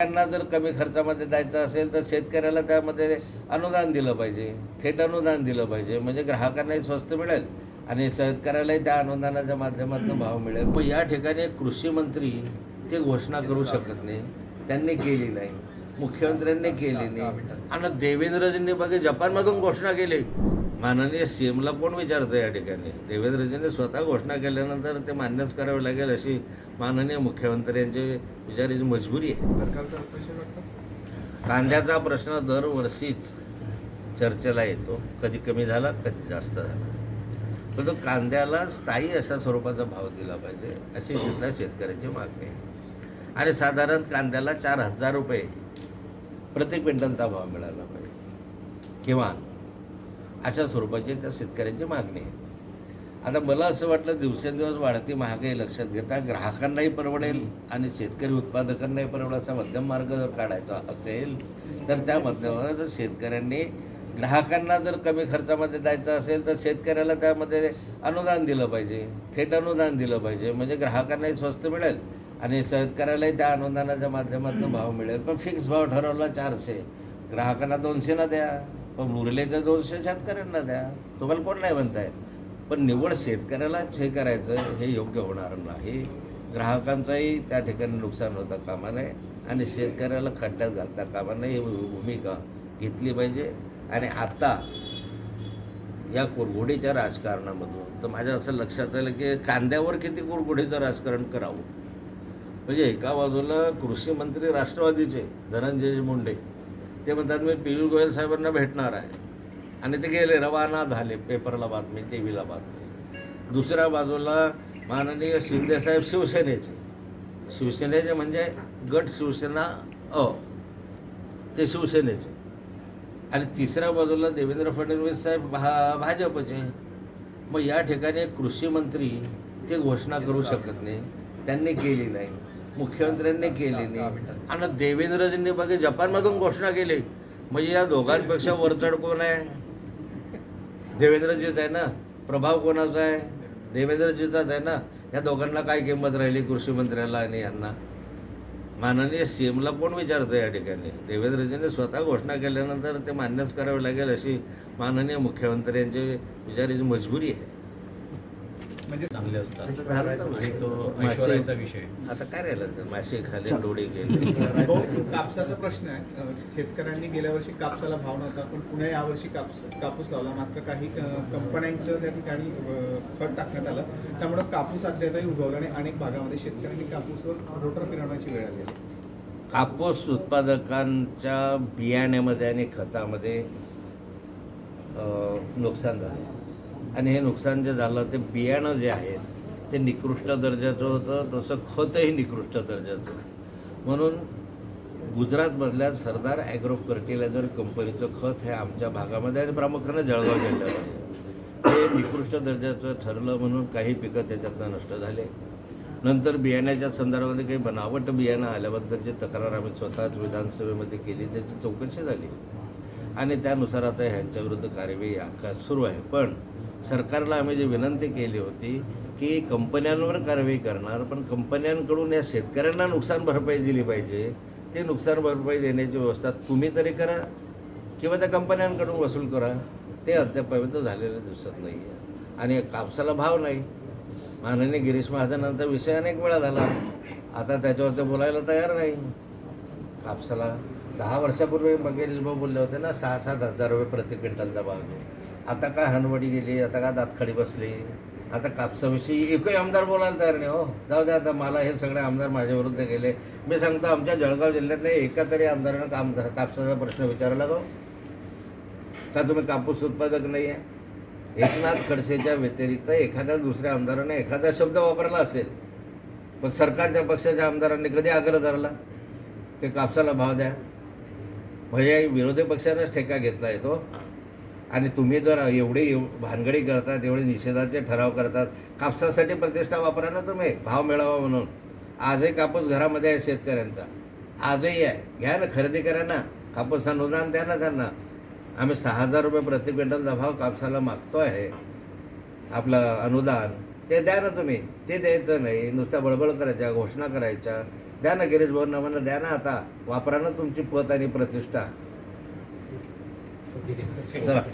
त्यांना जर कमी खर्चामध्ये द्यायचं असेल तर शेतकऱ्याला त्यामध्ये अनुदान दिलं पाहिजे थेट अनुदान दिलं पाहिजे. म्हणजे ग्राहकांनाही स्वस्त मिळेल आणि शेतकऱ्यालाही त्या अनुदानाच्या माध्यमातून भाव मिळेल. मग या ठिकाणी कृषी मंत्री ते घोषणा करू शकत नाही. त्यांनी केली नाही. मुख्यमंत्र्यांनी केली नाही. आणि देवेंद्रजींनी बघे जपानमधून घोषणा केली. माननीय सीएमला कोण विचारतं या ठिकाणी? देवेंद्रजींनी स्वतः घोषणा केल्यानंतर ते मान्यच करावे लागेल अशी माननीय मुख्यमंत्र्यांची विचारायची मजबुरी आहे. कांद्याचा प्रश्न दरवर्षीच चर्चेला येतो. कधी कमी झाला कधी जास्त झाला. पण तो कांद्याला स्थायी अशा स्वरूपाचा भाव दिला पाहिजे अशी सुद्धा शेतकऱ्यांची मागणी आहे. आणि साधारण कांद्याला चार हजार रुपये प्रति क्विंटलचा भाव मिळाला पाहिजे. किंवा अशा स्वरूपाची त्या शेतकऱ्यांची मागणी आहे. आता मला असं वाटलं दिवसेंदिवस वाढती महागाई लक्षात घेता ग्राहकांनाही परवडेल आणि शेतकरी उत्पादकांनाही परवडेल असा मध्यम मार्ग जर काढायचा असेल तर त्या माध्यमात शेतकऱ्यांनी ग्राहकांना जर कमी खर्चामध्ये द्यायचं असेल तर शेतकऱ्याला त्यामध्ये अनुदान दिलं पाहिजे थेट अनुदान दिलं पाहिजे. म्हणजे ग्राहकांनाही स्वस्त मिळेल आणि शेतकऱ्यालाही त्या अनुदानाच्या माध्यमातून भाव मिळेल. पण फिक्स भाव ठरवला चारशे. ग्राहकांना दोनशेना द्या. पण उरले तर दोनशे शेतकऱ्यांना द्या. तुम्हाला कोण नाही म्हणताय? पण निवड शेतकऱ्यालाच हे करायचं हे योग्य होणार नाही. ग्राहकांचाही त्या ठिकाणी नुकसान होता कामा नये आणि शेतकऱ्याला खड्ड्यात घालता कामा नये ही भूमिका घेतली पाहिजे. आणि आता या कुरघोडीच्या राजकारणामधून तर माझ्या असं लक्षात आलं की कांद्यावर किती कुरघोडीचं राजकारण करावं? म्हणजे एका बाजूला कृषी मंत्री राष्ट्रवादीचे धनंजय मुंडे ते म्हणतात मी पियुष गोयल साहेबांना भेटणार आहे. आणि ते गेले रवाना झाले पेपरला बातमी टी व्हीला बातमी. दुसऱ्या बाजूला माननीय शिंदेसाहेब शिवसेनेचे. शिवसेनेचे म्हणजे गट शिवसेना अ ते शिवसेनेचे. आणि तिसऱ्या बाजूला देवेंद्र फडणवीस साहेब भा भाजपचे. मग या ठिकाणी कृषी मंत्री ते घोषणा करू शकत नाही. त्यांनी केली नाही. मुख्यमंत्र्यांनी केली नाही आणि देवेंद्रजींनी बघा जपानमधून घोषणा केली. म्हणजे या दोघांपेक्षा वरचढ कोण आहे? देवेंद्रजीच आहे ना? प्रभाव कोणाचा आहे? देवेंद्रजीचाच आहे ना? या दोघांना काय किंमत राहिली कृषी मंत्र्याला आणि यांना? माननीय सीएमला कोण विचारतं या ठिकाणी? देवेंद्रजींनी स्वतः घोषणा केल्यानंतर ते मान्यच करावे लागेल अशी माननीय मुख्यमंत्र्यांची विचारायची मजबुरी आहे. म्हणजे चांगले असतात. आणि तो ऐश्वर्याचा विषय. आता काय राहिलं मासे खाली डोळे गेले. भाऊ, कापसाचा प्रश्न आहे. शेतकऱ्यांनी गेल्या वर्षी कापसाला भाव नव्हता पण पुन्हा यावर्षी कापूस कापूस लावला. मात्र काही कंपन्यांचं त्या ठिकाणी खत टाकण्यात आलं. त्यामुळे कापूस अद्यापही उगवला आणि अनेक भागामध्ये शेतकऱ्यांनी कापूसवर रोटर फिरवण्याची वेळ आली. कापूस उत्पादकांच्या बियाण्यामध्ये आणि खतामध्ये नुकसान झालं आणि हे नुकसान जे झालं ते बियाणं जे आहे ते निकृष्ट दर्जाचं होतं तसं खतही निकृष्ट दर्जाचं म्हणून गुजरातमधल्या सरदार ॲग्रो फर्टिलायझर कंपनीचं खत हे आमच्या भागामध्ये आणि प्रामुख्याने जळगाव जिल्ह्यामध्ये हे निकृष्ट दर्जाचं ठरलं म्हणून काही पिकं त्याच्यातनं नष्ट झाले. नंतर बियाण्याच्या संदर्भामध्ये काही बनावट बियाणं आल्याबद्दलची तक्रार आम्ही स्वतःच विधानसभेमध्ये केली त्याची चौकशी झाली. आणि त्यानुसार आता ह्यांच्याविरुद्ध कार्यवाही आकार सुरू आहे. पण सरकारला आम्ही जी विनंती केली होती की कंपन्यांवर कारवाई करणार पण कंपन्यांकडून या शेतकऱ्यांना नुकसान भरपाई दिली पाहिजे. ते नुकसान भरपाई देण्याची व्यवस्था तुम्ही तरी करा किंवा त्या कंपन्यांकडून वसूल करा. ते अद्यापर्यंत झालेलं दिसत नाही आहे आणि कापसाला भाव नाही. माननीय गिरीश महाजनांचा विषय अनेक वेळा झाला. आता त्याच्यावर ते बोलायला तयार नाही. कापसाला दहा वर्षापूर्वी गिरीश भाऊ बोलले होते ना सहा सात हजार रुपये प्रति क्विंटलचा भाव आहे. आता काय हनवडी गेली आता काय दातखडी बसली आता कापसाविषयी एकही आमदार बोलायला तयार नाही. हो जाऊ द्या आता मला हे सगळे आमदार माझ्या विरुद्ध गेले. मी सांगतो आमच्या जळगाव जिल्ह्यातल्या एका तरी आमदारानं काम कापसाचा प्रश्न विचारला का हो? का तुम्ही कापूस उत्पादक नाही आहे एकनाथ खडसेच्या व्यतिरिक्त एखाद्या दुसऱ्या आमदाराने एखादा शब्द वापरला असेल पण सरकारच्या पक्षाच्या आमदारांनी कधी आग्रह धरला? की कापसाला भाव द्या. म्हणजे विरोधी पक्षानंच ठेका घेतला येतो आणि तुम्ही जर एवढी एव- भानगडी करतात एवढे निषेधाचे ठराव करतात कापसासाठी प्रतिष्ठा वापरा ना तुम्ही भाव मिळावा म्हणून. आजही कापूस घरामध्ये आहे शेतकऱ्यांचा. आजही आहे. घ्या ना खरेदी करा ना. कापूस अनुदान द्या ना त्यांना. आम्ही सहा हजार रुपये प्रति क्विंटलचा भाव कापसाला मागतो आहे. आपलं अनुदान ते द्या ना तुम्ही. ते द्यायचं नाही. नुसत्या बळबळ करायच्या घोषणा करायच्या. द्या ना गिरीश भवन म्हणा द्या ना आता. वापरा ना तुमची पत आणि प्रतिष्ठा. चला.